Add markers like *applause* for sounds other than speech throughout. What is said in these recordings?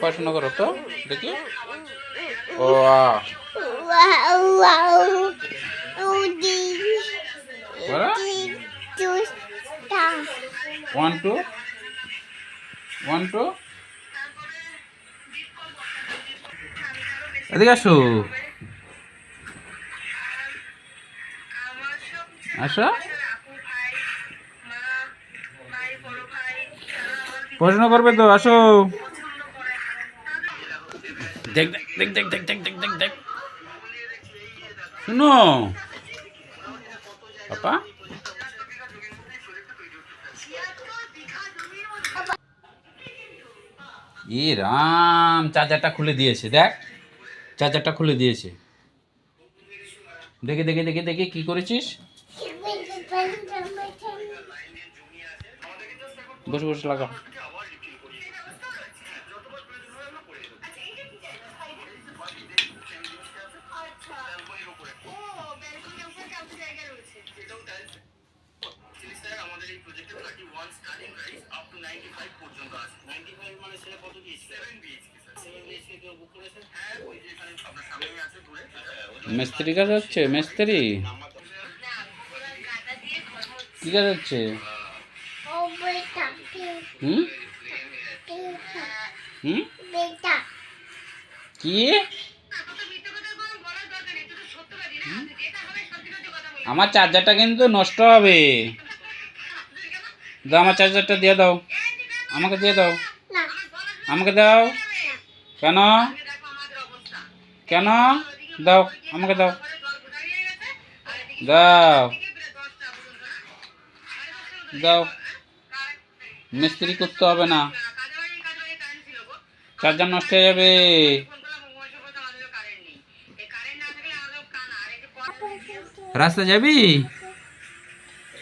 পড়াশোনা করো তো? দেখি। ও. ওয়ান টু ওয়ান টু এদিকে আসো। আসো। পড়াশোনা করবে তো আসো। দেখ দেখ দেখ দেখ দেখ দেখ দেখ দেখ শুনো পাপা ই রাম চার্জারটা খুলে দিয়েছে দেখ। চার্জারটা খুলে দিয়েছে। দেখে দেখে দেখে দেখে কি করেছিস? বসে বসে এই প্রজেক্টে thirty one price up to ninety five পর্যন্ত আছে। নাইনটি ফাইভ মানে সেটা কত কি সেভেন বিএইচকে মিস্ত্রি কাজ হচ্ছে মিস্ত্রি? কি কাজ হচ্ছে? হুম? হুম? কি? আমার চার্জারটা কিন্তু নষ্ট হবে। দাও আমার চার্জারটা দিয়ে দাও। আমাকে দিয়ে দাও। না। আমাকে দাও। কেন? কেন? দাও। আমাকে দাও। দাও। দাও। মিস্ত্রি করতে হবে না। চার্জার নষ্ট হয়ে যাবে। রাস্তা যাবি?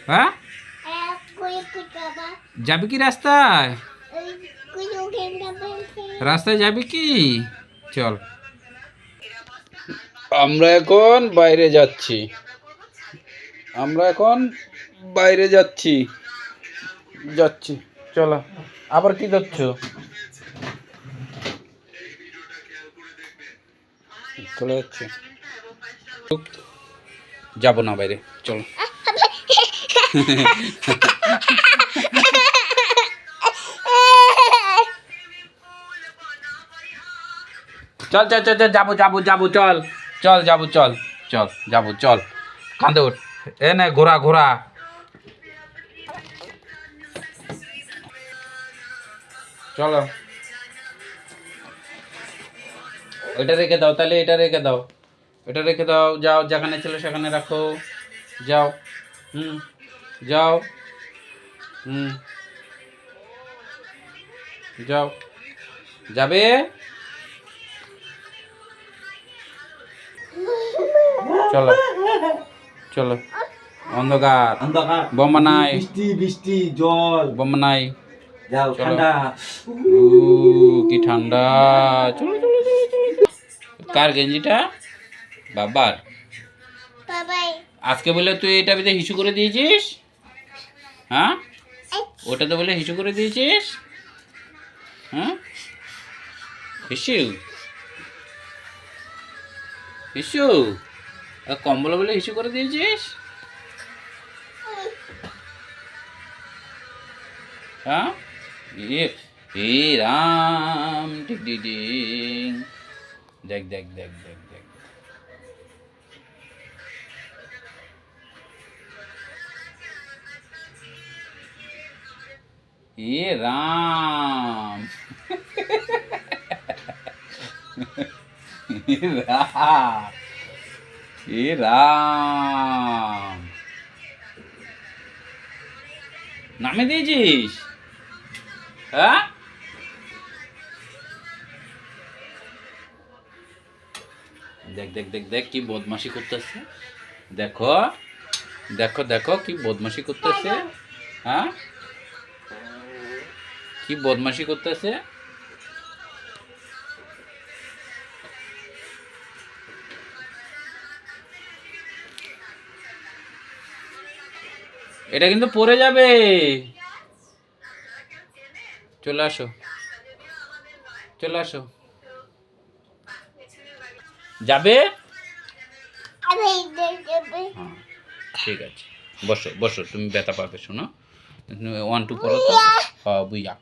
হ্যাঁ? এক কুই কুটাবা যাবি কি রাস্তায়? রাস্তায় যাবি কি? চল। আমরা এখন বাইরে যাচ্ছি। আমরা এখন বাইরে যাচ্ছি। যাচ্ছি। চলো। আবার কি যাচ্ছ? চলে যাচ্ছে। যাব না বাইরে। চলো। *laughs* চল চল চল চল, যাব যাব যাব, চল চল, যাব, চল চল, যাব, চল। কাঁদে উঠ এ নে, ঘোরা ঘোরা। চলো। ওইটা রেখে দাও, তাহলে এটা রেখে দাও। এটা রেখে দাও, যাও, যেখানে ছিল সেখানে রাখো। যাও। হুম যাও। হুম, যাও। যাবে? চলো। চলো। অন্ধকার। অন্ধকার। বোমা নাই। বৃষ্টি বৃষ্টি জল। বোমা নাই। ঠান্ডা। উ কি ঠান্ডা। চলো চলো চলো চলো চলো। কার গেঞ্জিটা? বাবার। আজকে বলে তুই এটা ভিতরে হিসু করে দিয়েছিস? হ্যাঁ? ওটাতে বলে হিসু করে দিয়েছিস? হ্যাঁ? হিসু। হিসু কম্বল বলে হিসু করে দিয়েছিস? হ্যাঁ? এ রাম টিং। দেখ দেখ দেখ দেখ দেখ। এ, রাম। এ রাম। নামে দিয়েছিস? হ্যাঁ? দেখ দেখ দেখ দেখ কি বদমাশি করতেছে। দেখো দেখো দেখো কি বদমাশি করতেছে। হ্যাঁ? কি বদমাশি করতেছে? এটা কিন্তু পরে যাবে। চলে আসো। চলে আসো। যাবে? হ্যাঁ ঠিক আছে। বসো বসো তুমি ব্যথা পাবে শোনো। ওয়ান টু করো তো। হ্যাঁ বুঝা